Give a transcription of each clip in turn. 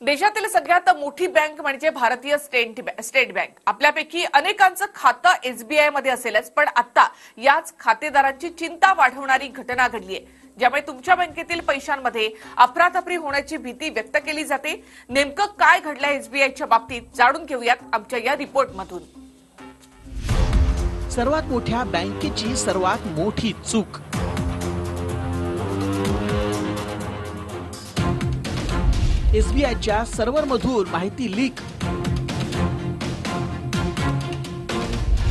देशातील सगळ्यात मोठी बँक म्हणजे भारतीय स्टेट स्टेट बँक. आपल्यापैकी अनेकांचं खातं एसबीआयमध्ये असेलच पण आता याच खातेदारांची चिंता वाढवणारी घटना घडली आहे ज्यामुळे तुमच्या बँकेतील पैशांमध्ये अफरातफरी होण्याची भीती व्यक्त केली जाते. नेमकं काय घडलं एसबीआयच्या बाबतीत जाणून घेऊयात आमच्या या रिपोर्टमधून. सर्वात मोठ्या बँकेची सर्वात मोठी चूक. एसबीआयच्या सर्व्हरमधून माहिती लीक.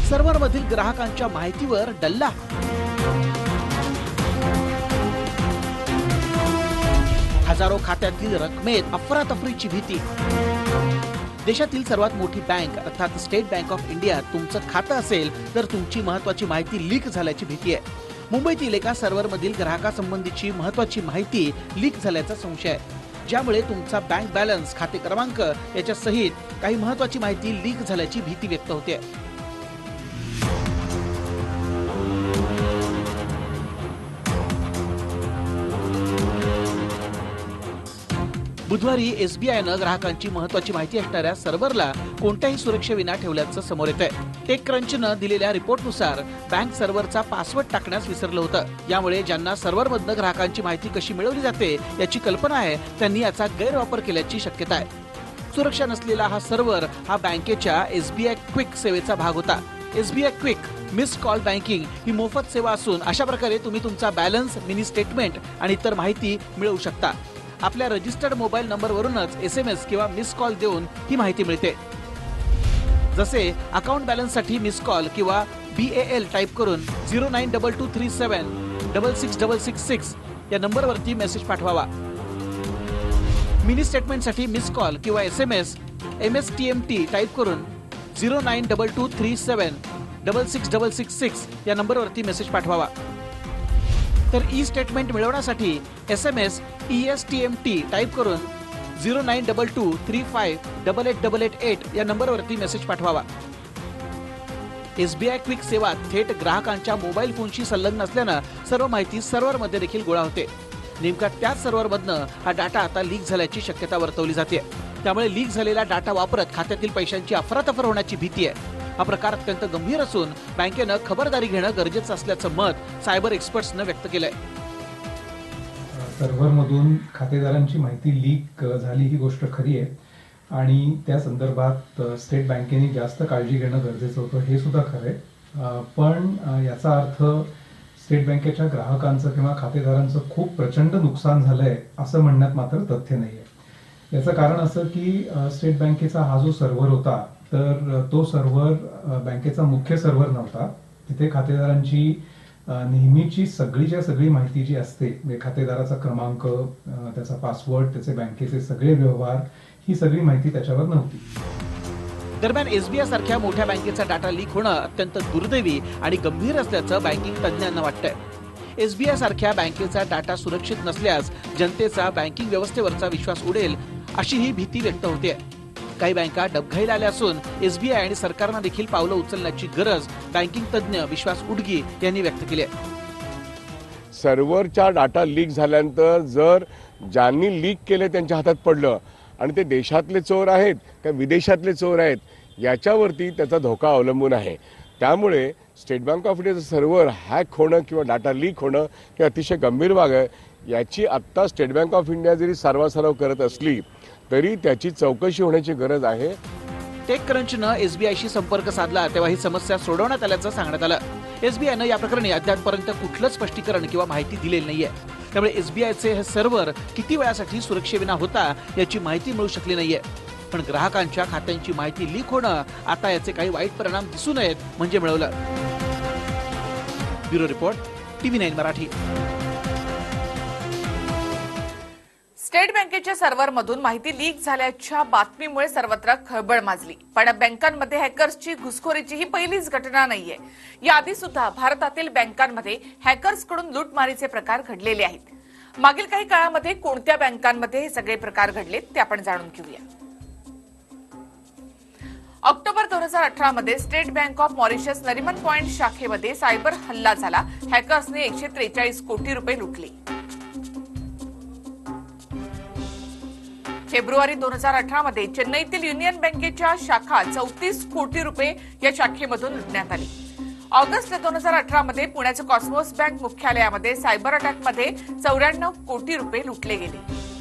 सर्व्हरमधील ग्राहकांच्या माहितीवर डल्ला. हजारो खात्यातील रकमेत अफरातफरीची भीती. देशातील सर्वात मोठी बँक अर्थात स्टेट बँक ऑफ इंडिया तुमचं खातं असेल तर तुमची महत्वाची माहिती लीक झाल्याची भीती आहे. मुंबईतील एका सर्व्हरमधील ग्राहकासंबंधीची महत्वाची माहिती लीक झाल्याचा संशय आहे. ज्यामुळे तुमचा बँक बॅलन्स खाते क्रमांक याच्या सहित काही महत्वाची माहिती लीक झाल्याची भीती व्यक्त होते. बुधवारी एसबीआयनं ग्राहकांची महत्वाची माहिती असणाऱ्या सर्व्हरला कोणत्याही सुरक्षेविना ठेवल्याचं समोर येत आहे टेक क्रंचनं दिलेल्या रिपोर्टनुसार बँक सर्व्हरचा पासवर्ड टाकण्यास विसरलं होतं. यामुळे ज्यांना सर्व्हरमधनं ग्राहकांची माहिती कशी मिळवली जाते याची कल्पना आहे त्यांनी याचा गैरवापर केल्याची शक्यता आहे. सुरक्षा नसलेला हा सर्व्हर हा बँकेच्या एसबीआय क्विक सेवेचा भाग होता. SBI quick miss call banking ही मोफत सेवा असून अशा प्रकारे तुम्ही तुमचा बॅलन्स मिनी स्टेटमेंट आणि इतर माहिती मिळवू शकता. आपल्या रजिस्टर्ड मोबाईल नंबरवरूनच एस एम एस किंवा मिस कॉल देऊन ही माहिती मिळते. जसे अकाउंट बॅलन्ससाठी मिस कॉल किंवा बी ए एल टाईप करून zero nine double two three seven double six double six six या नंबरवरती मेसेज पाठवावा. मिनी स्टेटमेंटसाठी मिस कॉल किंवा S M S M S T M T type करून zero nine double two three seven double six double six six या नंबरवरती message पाठवावा. तर ई स्टेटमेंट मिळवण्यासाठी S M S E S T M T type करून zero nine double two three five double eight double eight eight या नंबरवरती message पाठवावा. S B I quick सेवा थेट ग्राहकांच्या मोबाईल फोनशी संलग्न असल्यानं सर्व माहिती सर्व्हरमध्ये देखील गोळा होते. नेमका त्याच सर्व्हरमधनं हा डाटा आता लीक झाल्याची शक्यता वर्तवली जाते. त्यामुळे लीक झालेला डाटा वापरत खात्यातील पैशांची अफरातफर होण्याची भीती आहे. हा प्रकार अत्यंत गंभीर असून बँकेनं खबरदारी घेणं गरजेचं असल्याचं मत सायबर एक्सपर्ट्सनं व्यक्त केलंय. सर्व्हरमधून खातेदारांची माहिती लीक झाली ही गोष्ट खरी आहे. आणि त्या संदर्भात स्टेट बँकेने जास्त काळजी घेणं गरजेचं होतं हे सुद्धा खरं आहे. पण याचा अर्थ स्टेट बँकेच्या ग्राहकांचं किंवा खातेदारांचं खूप प्रचंड नुकसान झालंय असं म्हणण्यात मात्र तथ्य नाही आहे याचं कारण असं की स्टेट बँकेचा हा जो सर्व्हर होता तर तो सर्व्हर बँकेचा मुख्य सर्व्हर नव्हता. तिथे खातेदारांची नेहमीची सगळीच्या सगळी माहिती जी असते म्हणजे खातेदाराचा क्रमांक त्याचा पासवर्ड त्याचे बँकेचे सगळे व्यवहार ही सगळी माहिती त्याच्यावर नव्हती. दरम्यान एसबीआय सारख्या मोठ्या बँकेचा डाटा लीक होणं अत्यंत दुर्दैवी आणि गंभीर असल्याचं बँकिंग तज्ज्ञांना वाटतंय. एसबीआय सारख्या बँकेचा डाटा सुरक्षित नसल्यास जनतेचा बँकिंग व्यवस्थेवरचा विश्वास उडेल अशी ही भीती व्यक्त होते काही बँका डबघाईला आल्या असून एसबीआय आणि सरकारनं देखील पावलं उचलण्याची गरज बँकिंग तज्ज्ञ विश्वास उडगी यांनी व्यक्त केली आहे. सर्व्हरचा डाटा लीक झाल्यानंतर जर ज्यांनी लीक केले त्यांच्या हातात पडलं आणि ते देशातले चोर आहेत का विदेशातले चोर आहेत याच्यावरती त्याचा धोका अवलंबून आहे. त्यामुळे स्टेट बँक ऑफ इंडियाचं सर्व्हर हॅक होणं किंवा डाटा लीक होणं हे अतिशय गंभीर भाग आहे. याची आत्ता स्टेट बँक ऑफ इंडिया जरी सारवासारव करत असली तरी त्याची चौकशी होण्याची गरज आहे. टेक क्रंचनं एसबीआयशी संपर्क साधला तेव्हा ही समस्या सोडवण्यात आल्याचं सांगण्यात आलं. एसबीआयनं या प्रकरणी अद्यापपर्यंत कुठलं स्पष्टीकरण किंवा माहिती दिलेली नाहीये. त्यामुळे एसबीआयचे हे सर्व्हर किती वेळासाठी सुरक्षेविना होता याची माहिती मिळू शकली नाहीये. पण ग्राहकांच्या खात्यांची माहिती लीक होणं आता याचे काही वाईट परिणाम दिसू नयेत म्हणजे मिळवलं. Bureau report TV nine Marathi. State बँकेच्या सर्व्हरमधून माहिती लीक झाल्याच्या बातमीमुळे सर्वत्र खळबळ माजली. पण बँकांमध्ये हॅकर्सची घुसखोरीची ही पहिलीच घटना नाहीये. याआधी सुद्धा भारतातील बँकांमध्ये हॅकर्सकडून लूटमारीचे प्रकार घडलेले आहेत. मागील काही काळामध्ये कोणत्या बँकांमध्ये हे सगळे प्रकार घडलेत ते आपण जाणून घेऊया. ऑक्टोबर दोन हजार अठरा मध्ये state bank of Mauritius Nariman point शाखेमध्ये cyber हल्ला झाला. हॅकर्सने एकशे त्रेचाळीस कोटी रुपये लुटले. फेब्रुवारी दोन हजार अठरा मध्ये चेन्नईतील युनियन बँकेच्या शाखा चौतीस कोटी रुपये या शाखेमधून लुटण्यात आली. ऑगस्ट दोन हजार अठरा मध्ये पुण्याच्या कॉस्मोस बँक मुख्यालयामध्ये सायबर अटॅकमध्ये चौऱ्याण्णव कोटी रुपये लुटले गेले.